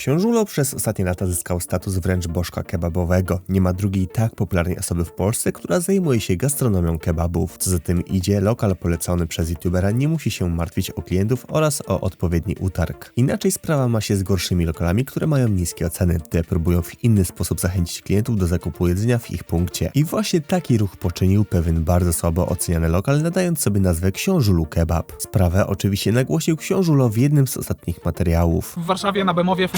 Książulo przez ostatnie lata zyskał status wręcz bożka kebabowego. Nie ma drugiej tak popularnej osoby w Polsce, która zajmuje się gastronomią kebabów. Co za tym idzie, lokal polecony przez youtubera nie musi się martwić o klientów oraz o odpowiedni utarg. Inaczej sprawa ma się z gorszymi lokalami, które mają niskie oceny. Te próbują w inny sposób zachęcić klientów do zakupu jedzenia w ich punkcie. I właśnie taki ruch poczynił pewien bardzo słabo oceniany lokal, nadając sobie nazwę Książulu Kebab. Sprawę oczywiście nagłosił Książulo w jednym z ostatnich materiałów. W Warszawie na Bemowie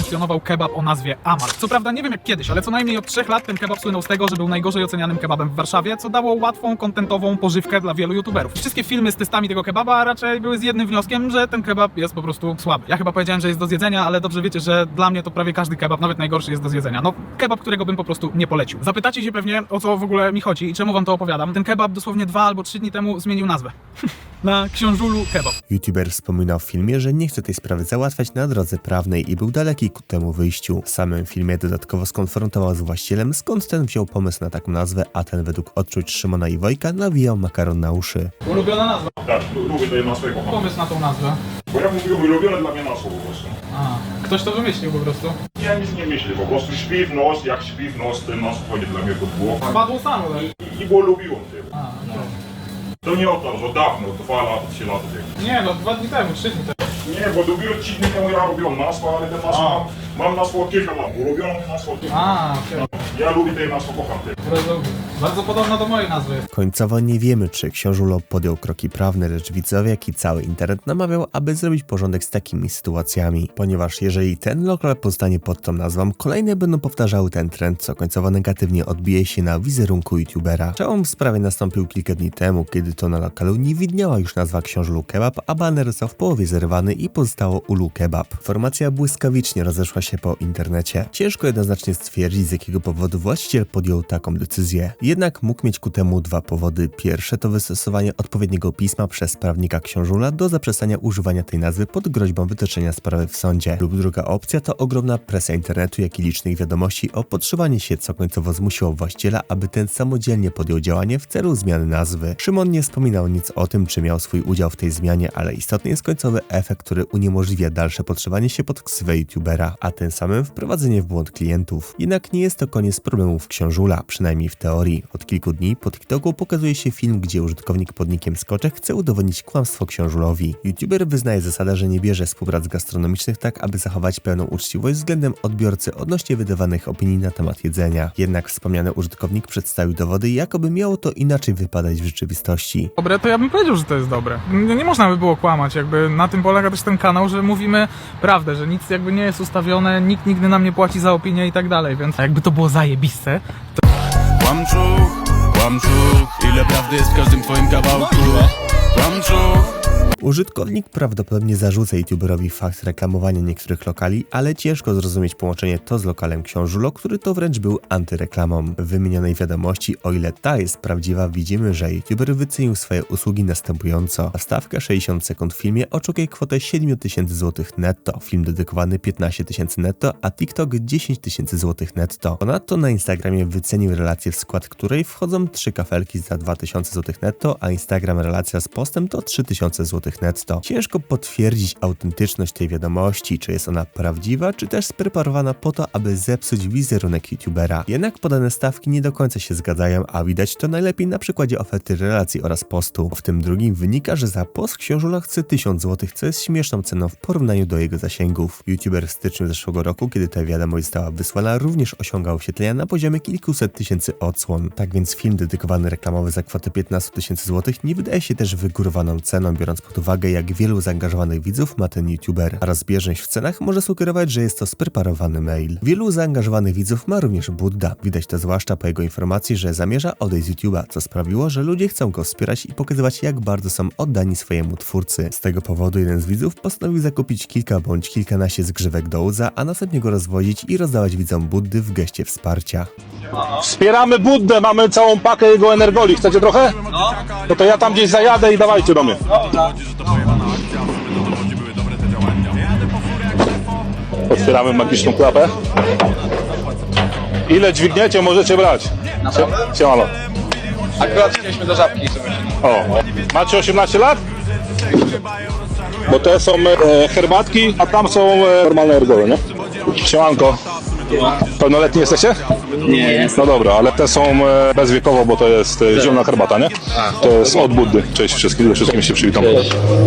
kebab o nazwie Amal. Co prawda nie wiem jak kiedyś, ale co najmniej od trzech lat ten kebab słynął z tego, że był najgorzej ocenianym kebabem w Warszawie, co dało łatwą, kontentową pożywkę dla wielu youtuberów. Wszystkie filmy z testami tego kebaba raczej były z jednym wnioskiem, że ten kebab jest po prostu słaby. Ja chyba powiedziałem, że jest do zjedzenia, ale dobrze wiecie, że dla mnie to prawie każdy kebab, nawet najgorszy jest do zjedzenia. No, kebab, którego bym po prostu nie polecił. Zapytacie się pewnie, o co w ogóle mi chodzi i czemu wam to opowiadam. Ten kebab dosłownie dwa albo trzy dni temu zmienił nazwę. na Książulu Kebab. YouTuber wspominał w filmie, że nie chce tej sprawy załatwiać na drodze prawnej i był daleki ku temu wyjściu. W samym filmie dodatkowo skonfrontował z właścicielem, skąd ten wziął pomysł na taką nazwę, a ten według odczuć Szymona i Wojka nawijał makaron na uszy. Ulubiona nazwa. Tak, lu- lubię to jedno swojego. Pomysł na tą nazwę. Bo ja mówię, ulubione dla mnie masło po prostu. A, ktoś to wymyślił po prostu. Ja nic nie myślę, po prostu śpi w nos, jak śpi w nos, ten nos wchodzi dla mnie pod głowę. Padło samo, tak? I, i bo lubiłem tego. A, okej. To nie o to, że dawno, dwa lata, trzy lata tego. Nie no, dwa dni temu, trzy dni temu. Nie, bo dni temu ja robiłem masło, ale te masło mam, mam masło kilka lat. Ulubione masło. A, okej. Ja lubię te masło, kocham te. Rozumiem. Bardzo podobna do mojej nazwy. Końcowo nie wiemy, czy książulo podjął kroki prawne, lecz widzowie, jak i cały internet namawiał, aby zrobić porządek z takimi sytuacjami. Ponieważ jeżeli ten lokal pozostanie pod tą nazwą, kolejne będą powtarzały ten trend, co końcowo negatywnie odbije się na wizerunku youtubera. Przełom w sprawie nastąpił kilka dni temu, kiedy to na lokalu nie widniała już nazwa książulu kebab, a baner został w połowie zerwany i pozostało ulu kebab. Informacja błyskawicznie rozeszła się po internecie. Ciężko jednoznacznie stwierdzić, z jakiego powodu właściciel podjął taką decyzję. Jednak mógł mieć ku temu dwa powody. Pierwsze to wystosowanie odpowiedniego pisma przez prawnika książula do zaprzestania używania tej nazwy pod groźbą wytoczenia sprawy w sądzie. Lub druga opcja to ogromna presja internetu, jak i licznych wiadomości o podszywanie się, co końcowo zmusiło właściciela, aby ten samodzielnie podjął działanie w celu zmiany nazwy. Szymon nie wspominał nic o tym, czy miał swój udział w tej zmianie, ale istotny jest końcowy efekt, który uniemożliwia dalsze podszywanie się pod ksywę youtubera, a tym samym wprowadzenie w błąd klientów. Jednak nie jest to koniec problemów książula, przynajmniej w teorii. Od kilku dni po TikToku pokazuje się film, gdzie użytkownik pod nickiem Skoczek chce udowodnić kłamstwo książulowi. YouTuber wyznaje zasadę, że nie bierze współprac gastronomicznych tak, aby zachować pełną uczciwość względem odbiorcy odnośnie wydawanych opinii na temat jedzenia. Jednak wspomniany użytkownik przedstawił dowody, jakoby miało to inaczej wypadać w rzeczywistości. Dobre, to ja bym powiedział, że to jest dobre. Nie, nie można by było kłamać, jakby na tym polega też ten kanał, że mówimy prawdę, że nic jakby nie jest ustawione, nikt nigdy nam nie płaci za opinię i tak dalej, więc jakby to było zajebiste, Kłamczuch, kłamczuch, ile prawdy jest w każdym twoim kawałku. Kłamczuch Użytkownik prawdopodobnie zarzuca youtuberowi fakt reklamowania niektórych lokali, ale ciężko zrozumieć połączenie to z lokalem Książulo, który to wręcz był antyreklamą. W wymienionej wiadomości, o ile ta jest prawdziwa, widzimy, że youtuber wycenił swoje usługi następująco. A stawka 60 sekund w filmie oczekuje kwotę 7 tysięcy złotych netto, film dedykowany 15 tysięcy netto, a TikTok 10 tysięcy złotych netto. Ponadto na Instagramie wycenił relację, w skład której wchodzą 3 kafelki za 2000 złotych netto, a Instagram relacja z postem to 3000 złotych netto. Ciężko potwierdzić autentyczność tej wiadomości, czy jest ona prawdziwa, czy też spreparowana po to, aby zepsuć wizerunek youtubera. Jednak podane stawki nie do końca się zgadzają, a widać to najlepiej na przykładzie oferty relacji oraz postu. W tym drugim wynika, że za post książula chce 1000 zł, co jest śmieszną ceną w porównaniu do jego zasięgów. YouTuber w styczniu zeszłego roku, kiedy ta wiadomość została wysłana, również osiągał wyświetlenia na poziomie kilkuset tysięcy odsłon. Tak więc film dedykowany reklamowy za kwotę 15 tysięcy złotych nie wydaje się też wygórowaną ceną, biorąc pod uwagę jak wielu zaangażowanych widzów ma ten youtuber, a rozbieżność w cenach może sugerować, że jest to spreparowany mail. Wielu zaangażowanych widzów ma również Budda, widać to zwłaszcza po jego informacji, że zamierza odejść z YouTube'a, co sprawiło, że ludzie chcą go wspierać i pokazywać jak bardzo są oddani swojemu twórcy. Z tego powodu jeden z widzów postanowił zakupić kilka bądź kilkanaście zgrzewek do łza, a następnie go rozwozić i rozdawać widzom Buddy w geście wsparcia. Wspieramy Buddę, mamy całą pakę jego energoli. Chcecie trochę? No. No to ja tam gdzieś zajadę i dawajcie do mnie. Otwieramy magiczną klapę. Ile dźwigniecie, możecie brać. Sie- Siemano. Akurat chcieliśmy do żabki sobie. O, macie 18 lat? Bo te są e, herbatki, a tam są e, normalne ergole, nie? Siemanko. Pełnoletni jesteście? Nie, No dobra, ale te są e, bezwiekowo, bo to jest e, zielona herbata, nie? To jest od Buddy. Cześć wszystkim, ze wszystkim się przywitam.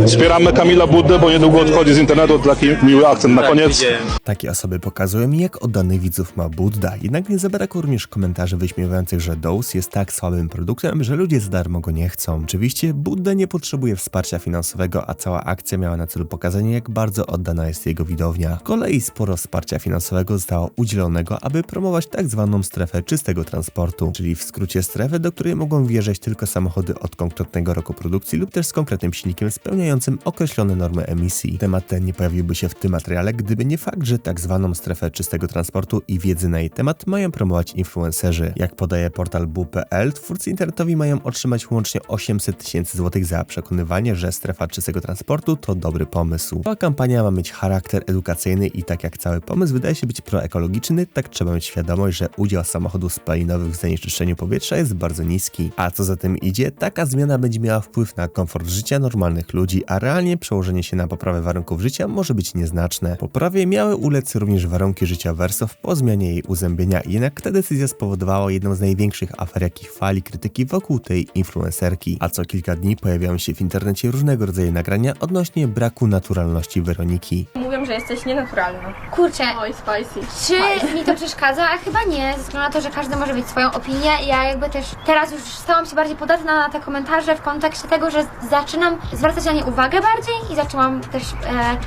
Wspieramy Kamila Buddę, bo niedługo odchodzi z internetu. Taki miły akcent na koniec. Takie osoby pokazują, jak oddanych widzów ma Budda, jednak nie zabrakło również komentarzy wyśmiewających, że Dose jest tak słabym produktem, że ludzie za darmo go nie chcą. Oczywiście Budda nie potrzebuje wsparcia finansowego, a cała akcja miała na celu pokazanie, jak bardzo oddana jest jego widownia. Z kolei sporo wsparcia finansowego zostało udzielonego, aby promować tak zwaną strefę czystego transportu, czyli w skrócie strefę, do której mogą wjeżdżać tylko samochody od konkretnego roku produkcji lub też z konkretnym silnikiem spełniającym określone normy emisji. Temat ten nie pojawiłby się w tym materiale, gdyby nie fakt, że tak zwaną strefę czystego transportu i wiedzy na jej temat mają promować influencerzy. Jak podaje portal bu.pl, twórcy internetowi mają otrzymać łącznie 800 tysięcy złotych za przekonywanie, że strefa czystego transportu to dobry pomysł. Ta kampania ma mieć charakter edukacyjny i tak jak cały pomysł wydaje się być proekologiczny, tak trzeba mieć świadomość, że udział samochodów spalinowych w zanieczyszczeniu powietrza jest bardzo niski. A co za tym idzie, taka zmiana będzie miała wpływ na komfort życia normalnych ludzi, a realnie przełożenie się na poprawę warunków życia może być nieznaczne. Poprawie miały ulec również warunki życia Wersow po zmianie jej uzębienia, jednak ta decyzja spowodowała jedną z największych afer, jakich fali krytyki wokół tej influencerki. A co kilka dni pojawiają się w internecie różnego rodzaju nagrania odnośnie braku naturalności Weroniki. Mówią, że jesteś nienaturalna. Kurczę, Oj, spicy. czy mi to przeszkadza? A chyba nie, ze względu na to, że każdy może mieć swoją opinię. Ja jakby też teraz już stałam się bardziej podatna na te komentarze w kontekście tego, że zaczynam zwracać na nie uwagę bardziej i zaczęłam też, e,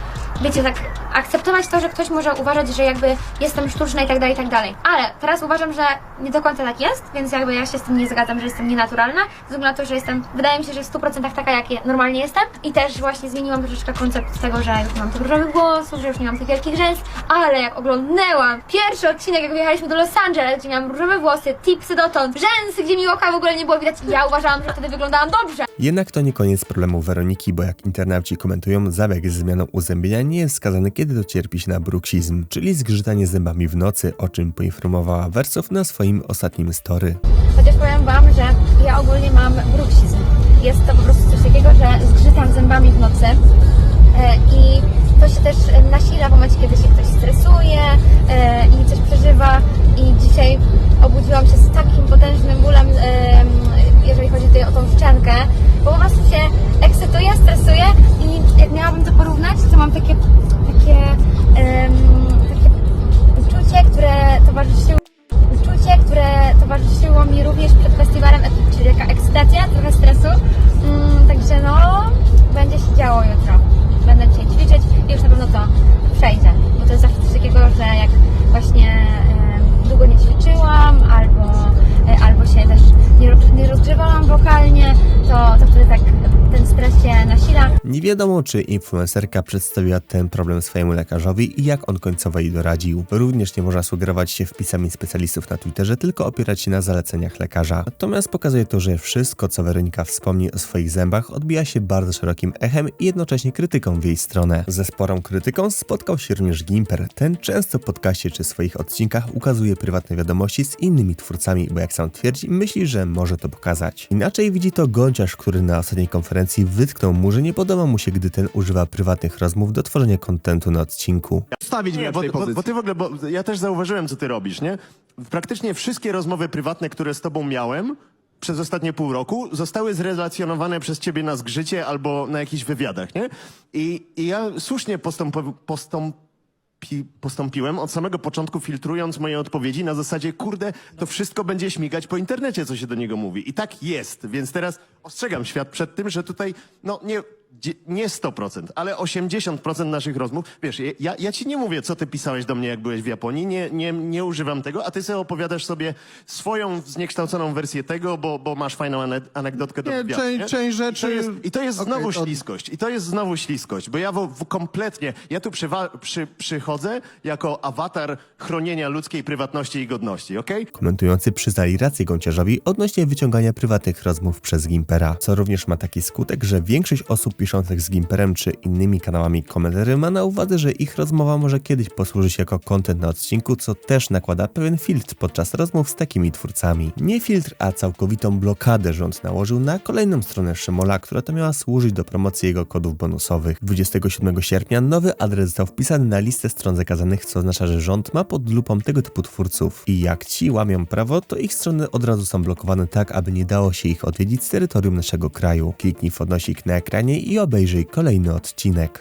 wiecie, tak akceptować to, że ktoś może uważać, że jakby jestem sztuczna i tak dalej, i tak dalej. Ale teraz uważam, że nie do końca tak jest, więc jakby ja się z tym nie zgadzam, że jestem nienaturalna, ze względu na to, że jestem, wydaje mi się, że w 100% taka, jak normalnie jestem. I też właśnie zmieniłam troszeczkę koncept tego, że już nie mam tych różowych włosów, że już nie mam tych wielkich rzęs, ale jak oglądnęłam pierwszy odcinek, jak wyjechaliśmy do Los Angeles, gdzie miałam różowe włosy, tipsy dotąd, rzęsy, gdzie mi oka w ogóle nie było widać, ja uważałam, że wtedy wyglądałam dobrze. Jednak to nie koniec problemu Weroniki, bo jak internauci komentują, zabieg z zmianą uzębienia nie jest wskazany, kiedy docierpi się na bruksizm, czyli zgrzytanie zębami w nocy, o czym poinformowała Wersow na swoim ostatnim story. Chociaż powiem Wam, że ja ogólnie mam bruksizm. Jest to po prostu coś takiego, że zgrzytam zębami w nocy e, i to się też nasila w momencie, kiedy się ktoś stresuje e, i coś przeżywa i dzisiaj obudziłam się z takim potężnym bólem, e, jeżeli chodzi tutaj o tą szczękę, bo po prostu się Nie wiadomo, czy influencerka przedstawiła ten problem swojemu lekarzowi i jak on końcowo jej doradził. Również nie można sugerować się wpisami specjalistów na Twitterze, tylko opierać się na zaleceniach lekarza. Natomiast pokazuje to, że wszystko, co Weronika wspomni o swoich zębach, odbija się bardzo szerokim echem i jednocześnie krytyką w jej stronę. Ze sporą krytyką spotkał się również Gimper. Ten często w podcaście czy swoich odcinkach ukazuje prywatne wiadomości z innymi twórcami, bo jak sam twierdzi, myśli, że może to pokazać. Inaczej widzi to Gąciarz, który na ostatniej konferencji wytknął mu, że nie podoba mu się, gdy ten używa prywatnych rozmów do tworzenia kontentu na odcinku. Stawić mnie, bo, bo, bo ty w ogóle, bo ja też zauważyłem, co ty robisz, nie? Praktycznie wszystkie rozmowy prywatne, które z tobą miałem przez ostatnie pół roku, zostały zrelacjonowane przez ciebie na zgrzycie albo na jakichś wywiadach, nie? I, i ja słusznie postąp, postąpi, postąpiłem od samego początku, filtrując moje odpowiedzi na zasadzie, kurde, to wszystko będzie śmigać po internecie, co się do niego mówi. I tak jest, więc teraz ostrzegam świat przed tym, że tutaj, no nie, nie 100%, ale 80% naszych rozmów, wiesz, ja, ja ci nie mówię, co ty pisałeś do mnie, jak byłeś w Japonii, nie, nie, nie używam tego, a ty sobie opowiadasz sobie swoją zniekształconą wersję tego, bo, bo masz fajną ane- anegdotkę do Nie, wywiadu, część- nie? część I to rzeczy- jest, i to jest Okej, znowu to- śliskość, i to jest znowu śliskość, bo ja w, w kompletnie, ja tu przywa- przy, przychodzę jako awatar chronienia ludzkiej prywatności i godności, okej? Komentujący przyznali rację Gąciarzowi odnośnie wyciągania prywatnych rozmów przez Gimpera, co również ma taki skutek, że większość osób piszących z Gimperem czy innymi kanałami komentarzy ma na uwadze, że ich rozmowa może kiedyś posłużyć jako content na odcinku, co też nakłada pewien filtr podczas rozmów z takimi twórcami. Nie filtr, a całkowitą blokadę rząd nałożył na kolejną stronę Szymola, która to miała służyć do promocji jego kodów bonusowych. 27 sierpnia nowy adres został wpisany na listę stron zakazanych, co oznacza, że rząd ma pod lupą tego typu twórców. I jak ci łamią prawo, to ich strony od razu są blokowane tak, aby nie dało się ich odwiedzić z terytorium naszego kraju. Kliknij w odnosik na ekranie i obejrzyj kolejny odcinek.